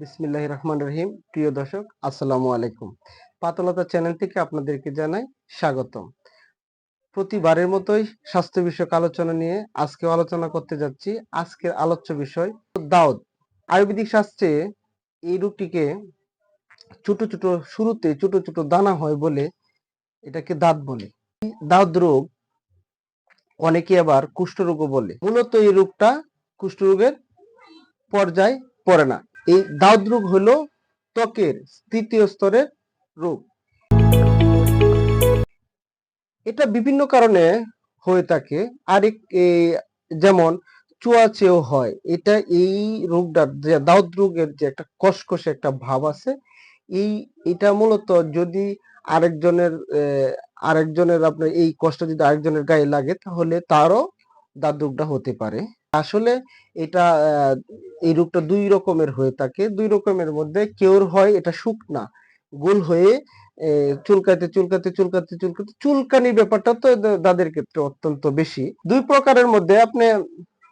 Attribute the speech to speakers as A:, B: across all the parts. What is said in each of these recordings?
A: বিসমিল্লাহ রহমান রহিম। প্রিয় দর্শক, আসসালামু আলাইকুম। পাতলতা চ্যানেল থেকে আপনাদেরকে জানাই স্বাগতম। প্রতিবারের মতোই স্বাস্থ্য বিষয়ক আলোচনা নিয়ে আজকে আলোচনা করতে যাচ্ছি। আজকের আলোচ্য বিষয় দাউদ আয়ুর্বেদিক শাস্ত্রে এই রোগটিকে ছোট ছোট, শুরুতে ছোট ছোট দানা হয় বলে এটাকে দাঁত বলে। দাউদ রোগ অনেকে আবার কুষ্ঠরোগও বলে। মূলত এই রোগটা কুষ্ঠরোগের পর্যায় পড়ে না। এই দাউদ রোগ হলো ত্বকের তৃতীয় স্তরের রোগ এটা বিভিন্ন কারণে হয়ে থাকে। আরেক যেমন চুয়াচেও হয়, এটা এই রোগটা দাউদ রোগের যে একটা কষকষে একটা ভাব আছে, এই, এটা মূলত যদি আরেকজনের আরেকজনের আপনার এই কষ্ট যদি আরেকজনের গায়ে লাগে, তাহলে তারও দাঁত রোগটা হতে পারে। আসলে এটা এই রোগটা দুই রকমের হয়ে থাকে। দুই রকমের মধ্যে কেউর হয়, এটা শুকনা গোল হয়ে চুলকাতে চুলকাতে চুলকাতে চুলকাতে চুলকানি ব্যাপারটা তো দাদের ক্ষেত্রে অত্যন্ত বেশি। দুই প্রকারের মধ্যে আপনি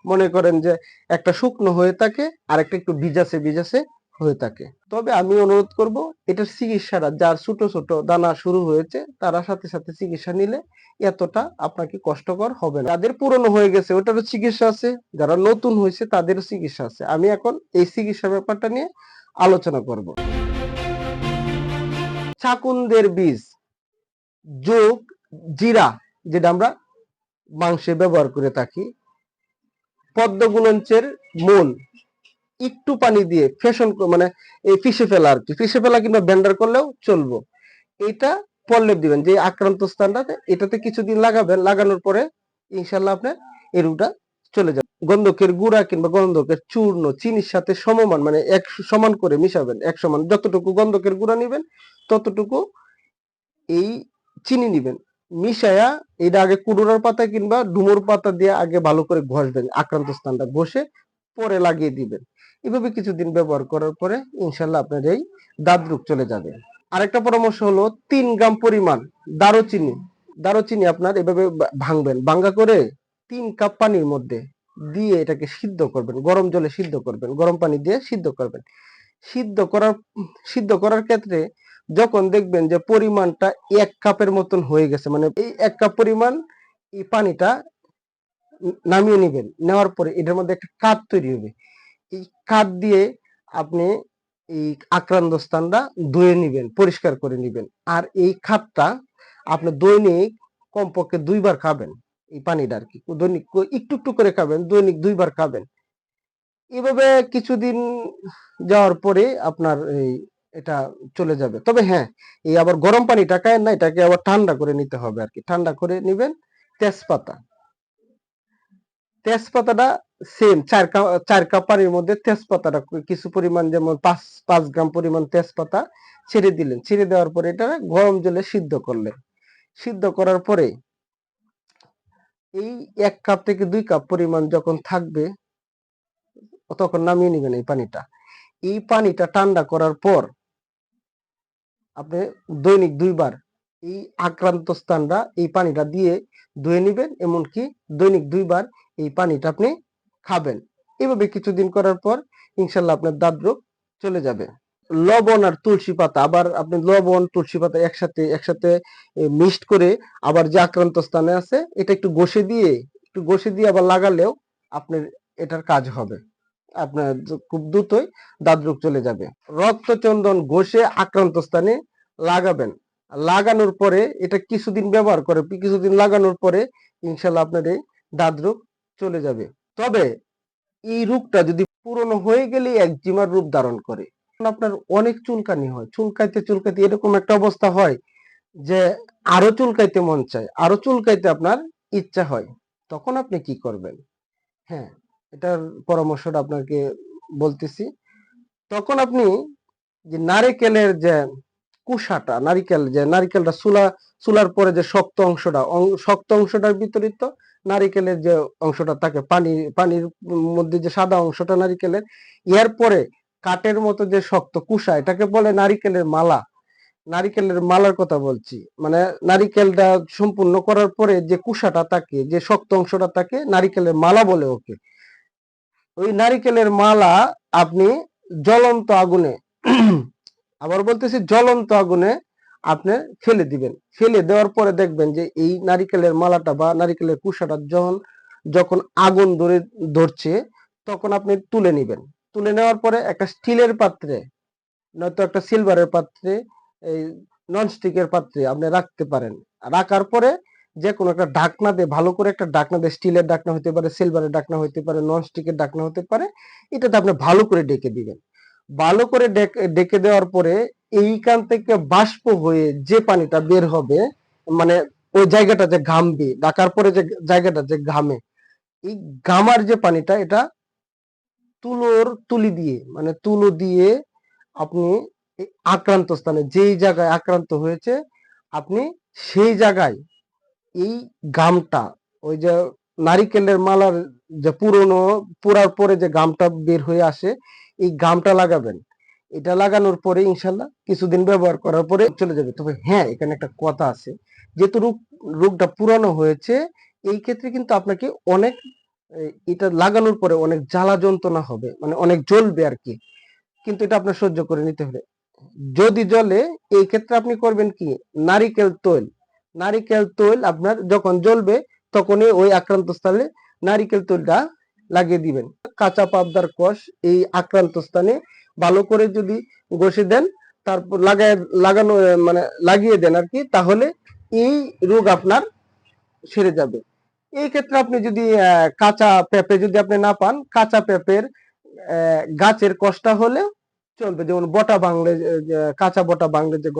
A: মনে করেন যে একটা শুকনো হয়ে থাকে আর একটা একটু ভিজাসে ভিজাসে হয়ে থাকে। তবে আমি অনুরোধ করব এটার চিকিৎসাটা, যার ছোট ছোট দানা শুরু হয়েছে, তারা সাথে সাথে চিকিৎসা নিলে এতটা আপনাকে কষ্টকর হবে না। যাদের পুরনো হয়ে গেছে, ওটারও চিকিৎসা আছে, যারা নতুন হয়েছে, তাদেরও চিকিৎসা আছে। আমি এখন এই চিকিৎসা ব্যাপারটা নিয়ে আলোচনা করব। চাকুন্দের বীজ, যোগ জিরা, যেটা আমরা মাংসে ব্যবহার করে থাকি, পদ্মগুলঞ্চের মূল একটু পানি দিয়ে ফেশন মানে এই পিষে ফেলা আর কি। পিষে ফেলা কিংবা ব্যান্ডার করলেও চলবো। এটা পল্লেপ দিবেন, যে আক্রান্ত স্থানটাতে এটাতে কিছুদিন লাগাবেন লাগানোর পরে ইনশাল্লাহ আপনার এই রোগটা চলে যাবে। গন্ধকের গুঁড়া কিংবা গন্ধকের চূর্ণ, চিনির সাথে সমমান মানে এক সমান করে মিশাবেন, এক সমান। যতটুকু গন্ধকের গুঁড়া নিবেন, ততটুকু এই চিনি নিবেন। মিশায়া এটা আগে কুড়ুরার পাতা কিংবা ডুমুর পাতা দিয়ে আগে ভালো করে ঘষবেন, আক্রান্ত স্থানটা ঘষে পরে লাগিয়ে দিবেন। এভাবে কিছুদিন ব্যবহার করার পরে ইনশাল্লাহ আপনার এই দাঁত রোগ চলে যাবে। আরেকটা পরামর্শ হলো তিন গ্রাম পরিমাণ দারুচিনি। দারুচিনি আপনার এভাবে ভাঙবেন। ভাঙ্গা করে তিন কাপ পানির মধ্যে দিয়ে এটাকে সিদ্ধ করবেন। গরম জলে সিদ্ধ করবেন। গরম পানি দিয়ে সিদ্ধ করবেন। সিদ্ধ করার সিদ্ধ করার ক্ষেত্রে যখন দেখবেন যে পরিমাণটা এক কাপের মতন হয়ে গেছে মানে এই এক কাপ পরিমাণ এই পানিটা নামিয়ে নেবেন। নেওয়ার পরে এটার মধ্যে একটা কাপ তৈরি হবে। এই কাপ দিয়ে আপনি এই আক্রান্ত স্থানটা ধুয়ে নিবেন, পরিষ্কার করে নিবেন। আর এই খাতটা আপনি দৈনিক কমপক্ষে দুইবার খাবেন, এই পানিটা আর কি। দৈনিক একটু একটু করে খাবেন, দৈনিক দুইবার খাবেন। এভাবে কিছুদিন যাওয়ার পরে আপনার এই এটা চলে যাবে। তবে হ্যাঁ এই আবার গরম পানিটা খায় না, এটাকে আবার ঠান্ডা করে নিতে হবে আর কি। ঠান্ডা করে নেবেন তেজপাতা। তেজপাতাটা সেম চার কাপ চার কাপ পানির মধ্যে তেজপাতাটা, কিছু পরিমাণ যেমন পাঁচ পাঁচ গ্রাম পরিমাণ তেজপাতা ছেড়ে দিলেন। ছেড়ে দেওয়ার পরে এটা গরম জলে সিদ্ধ করলেন। সিদ্ধ করার পরে এই এক কাপ থেকে দুই কাপ পরিমাণ যখন থাকবে, তখন নামিয়ে নেবেন এই পানিটা। এই পানিটা ঠান্ডা করার পর আপনি দৈনিক দুইবার এই আক্রান্ত স্থানটা এই পানিটা দিয়ে ধুয়ে নেবেন, এমনকি দৈনিক দুইবার এই পানিটা আপনি খাবেন। এভাবে কিছুদিন করার পর ইনশাল্লাহ আপনার দাঁত রোগ চলে যাবে। লবণ আর তুলসী পাতা, আবার আপনি লবণ, তুলসী পাতা একসাথে একসাথে মিক্সড করে আবার যে আক্রান্ত স্থানে আছে, এটা একটু ঘষে দিয়ে, একটু ঘষে দিয়ে আবার লাগালেও আপনার এটার কাজ হবে। আপনার খুব দ্রুতই দাঁত রোগ চলে যাবে। রক্তচন্দন ঘষে আক্রান্ত স্থানে লাগাবেন। লাগানোর পরে এটা কিছুদিন ব্যবহার করে, কিছুদিন লাগানোর পরে ইনশাল্লাহ আপনার এই দাঁত রোগ চলে যাবে। তবে এই রোগটা যদি পুরনো হয়ে গেলে একজিমার রূপ ধারণ করে। আপনার অনেক চুলকানি হয়। চুলকাইতে চুলকাইতে এরকম একটা অবস্থা হয় যে আরও চুলকাইতে মন চায়, আরও চুলকাইতে আপনার ইচ্ছা হয়। তখন আপনি কি করবেন? হ্যাঁ এটার পরামর্শটা আপনাকে বলতেছি। তখন আপনি যে নারিকেলের যে কুষাটা, নারিকেল যে নারিকেলটা চুলা চুলার পরে যে শক্ত অংশটা শক্ত অংশটার বিপরীত নারিকেলের যে অংশটা থাকে, পানি, পানির মধ্যে যে সাদা অংশটা নারিকেলের ইয়ার পরে কাঠের মতো যে শক্ত কুষা এটাকে বলে নারিকেলের মালা। নারিকেলের মালার কথা বলছি। মানে নারিকেলটা সম্পূর্ণ করার পরে যে কুষাটা থাকে, যে শক্ত অংশটা থাকে, নারিকেলের মালা বলে ওকে। ওই নারিকেলের মালা আপনি জ্বলন্ত আগুনে, আবার বলতেছি জ্বলন্ত আগুনে আপনি ফেলে দিবেন। ফেলে দেওয়ার পরে দেখবেন যে এই নারিকেলের মালাটা বা নারিকেলের কুসাটা যখন যখন আগুন ধরে, ধরছে, তখন আপনি তুলে নেবেন। তুলে নেওয়ার পরে একটা স্টিলের পাত্রে, নয়তো একটা সিলভারের পাত্রে, এই ননস্টিকের পাত্রে আপনি রাখতে পারেন। রাখার পরে যে কোনো একটা ঢাকনা দিয়ে, ভালো করে একটা ঢাকনা দিয়ে, স্টিলের ঢাকনা হতে পারে, সিলভারের ঢাকনা হতে পারে, ননস্টিকের ঢাকনা হতে পারে, এটাতে আপনি ভালো করে ডেকে দিবেন। ভালো করে ডেকে দেওয়ার পরে এইখান থেকে বাষ্প হয়ে যে পানিটা বের হবে মানে ওই জায়গাটা যে ঘামবে ডাকার পরে যে জায়গাটা যে ঘামে, এই ঘামার যে পানিটা, এটা তুলোর তুলি দিয়ে মানে তুলো দিয়ে আপনি আক্রান্ত স্থানে, যেই জায়গায় আক্রান্ত হয়েছে, আপনি সেই জায়গায় এই গামটা ওই যে নারিকেলের মালার যে পুরনো, পুরার পরে যে গামটা বের হয়ে আসে, এই গামটা লাগাবেন। এটা লাগানোর পরে ইনশাল্লাহ কিছুদিন ব্যবহার করার পরে চলে যাবে। তবে হ্যাঁ এখানে একটা কথা আছে। যেহেতু রোগ, রোগটা পুরানো হয়েছে, এই ক্ষেত্রে কিন্তু আপনাকে অনেক এটা লাগানোর পরে অনেক জ্বালা যন্ত্রণা হবে মানে অনেক জ্বলবে আর কি। কিন্তু এটা আপনার সহ্য করে নিতে হবে। যদি জ্বলে, এই ক্ষেত্রে আপনি করবেন কি? নারিকেল তৈল। নারিকেল তৈল আপনার যখন জ্বলবে, তখনই ওই আক্রান্ত স্থানে নারিকেল তৈলটা লাগিয়ে দিবেন। কাঁচা পাবদার কষ এই আক্রান্ত স্থানে ভালো করে যদি ঘষে দেন, তারপর লাগায়, লাগানো মানে লাগিয়ে দেন আর কি, তাহলে এই রোগ আপনার সেরে যাবে। এই ক্ষেত্রে আপনি যদি কাঁচা পেঁপে যদি আপনি না পান, কাঁচা পেঁপের গাছের কষ্টা হলে চলবে। যেমন বটা বাংলে কাঁচা বটা বাংলে যে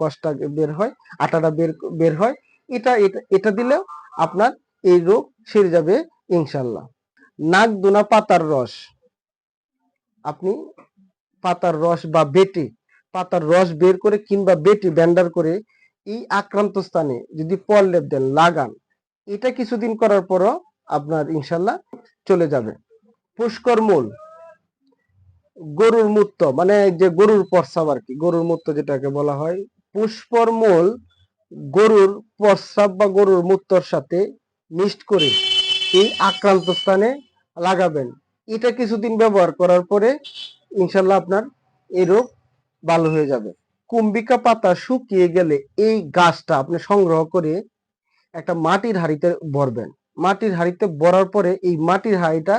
A: কষটা বের হয়, আটাটা বের বের হয়, এটা এটা দিলেও আপনার এই রোগ সেরে যাবে ইনশাল্লাহ নাক দুনা পাতার রস। আপনি পাতার রস বা বেটে, পাতার রস বের করে কিংবা বেটে ব্যান্ডার করে এই আক্রান্ত স্থানে যদি পরলেপ দেন, লাগান, এটা কিছুদিন করার পরও আপনার ইনশাল্লাহ চলে যাবে। পুষ্কর মূল, গরুর মূত্র মানে যে গরুর প্রস্রাব আর কি, গরুর মূত্র যেটাকে বলা হয়। পুষ্পর মূল, গরুর প্রস্রাব বা গরুর মূত্রর সাথে মিক্সড করে এই আক্রান্ত স্থানে লাগাবেন। এটা কিছুদিন ব্যবহার করার পরে ইনশাল্লাহ আপনার এই রোগ ভালো হয়ে যাবে। কুম্বিকা পাতা শুকিয়ে গেলে এই গাছটা আপনি সংগ্রহ করে একটা মাটির হাঁড়িতে ভরবেন। মাটির হাঁড়িতে ভরার পরে এই মাটির হাঁড়িটা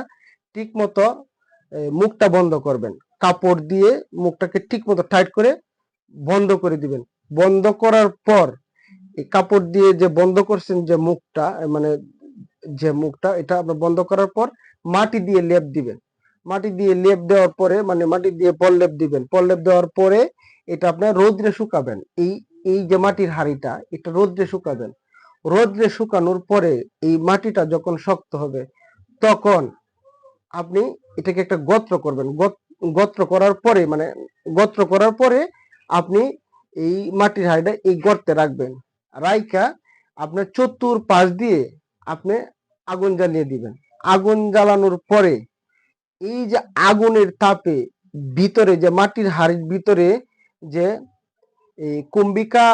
A: ঠিক মতো মুখটা বন্ধ করবেন। কাপড় দিয়ে মুখটাকে ঠিক মতো টাইট করে বন্ধ করে দিবেন। বন্ধ করার পর এই কাপড় দিয়ে যে বন্ধ করছেন যে মুখটা মানে যে মুখটা, এটা আপনার বন্ধ করার পর মাটি দিয়ে লেপ দিবেন। মাটি দিয়ে লেপ দেওয়ার পরে মানে মাটি দিয়ে পল্লেপ দিবেন। পল্লেপ দেওয়ার পরে এটা আপনার রোদ্রে শুকাবেন। এই এই যে মাটির হাঁড়িটা, এটা রোদ্রে শুকাবেন। রোদ্রে শুকানোর পরে এই মাটিটা যখন শক্ত হবে, তখন আপনি এটাকে একটা গত্র করবেন। গত- গত্র করার পরে মানে গত্র করার পরে আপনি এই মাটির হাঁড়িটা এই গর্তে রাখবেন। রাইকা আপনার চতুর পাশ দিয়ে আপনি আগুন জ্বালিয়ে দিবেন। আগুন জ্বালানোর পরে এই যে আগুনের তাপে ভিতরে, যে মাটির হাড়ির ভিতরে যে এই কুম্বিকা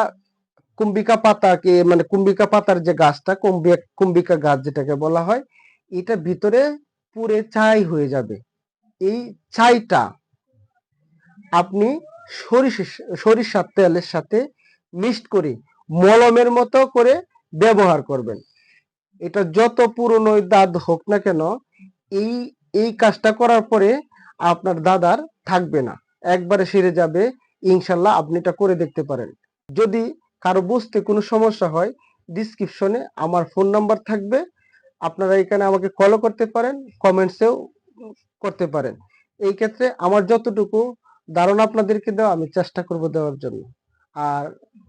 A: কুম্বিকা পাতাকে মানে কুম্বিকা পাতার যে গাছটা কুম্বিকা গাছ যেটাকে বলা হয়, এটা ভিতরে পুরে ছাই হয়ে যাবে। এই ছাইটা আপনি সরিষা সরিষার তেলের সাথে মিক্সড করে মলমের মতো করে ব্যবহার করবেন। এটা যত পুরনো দাঁত হোক না কেন, এই এই কাজটা করার পরে আপনার দাদার থাকবে না। একবারে সেরে যাবে, ইনশাল্লাহ আপনি এটা করে দেখতে পারেন। যদি কারও বুঝতে কোনো সমস্যা হয় ডিসক্রিপশনে আমার ফোন নাম্বার থাকবে। আপনারা এখানে আমাকে কলও করতে পারেন কমেন্টসেও করতে পারেন। এই ক্ষেত্রে আমার যতটুকু ধারণা আপনাদেরকে দেওয়া, আমি চেষ্টা করব দেওয়ার জন্য। আর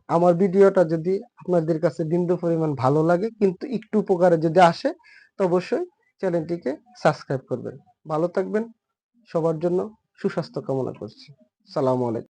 A: আমার ভিডিওটা যদি আপনাদের কাছে বিন্দু পরিমাণ ভালো লাগে, কিন্তু একটু উপকারে যদি আসে, তো অবশ্যই চ্যানেলটিকে সাবস্ক্রাইব করবেন। ভালো থাকবেন। সবার জন্য সুস্বাস্থ্য কামনা করছি। সালামু আলাইকুম।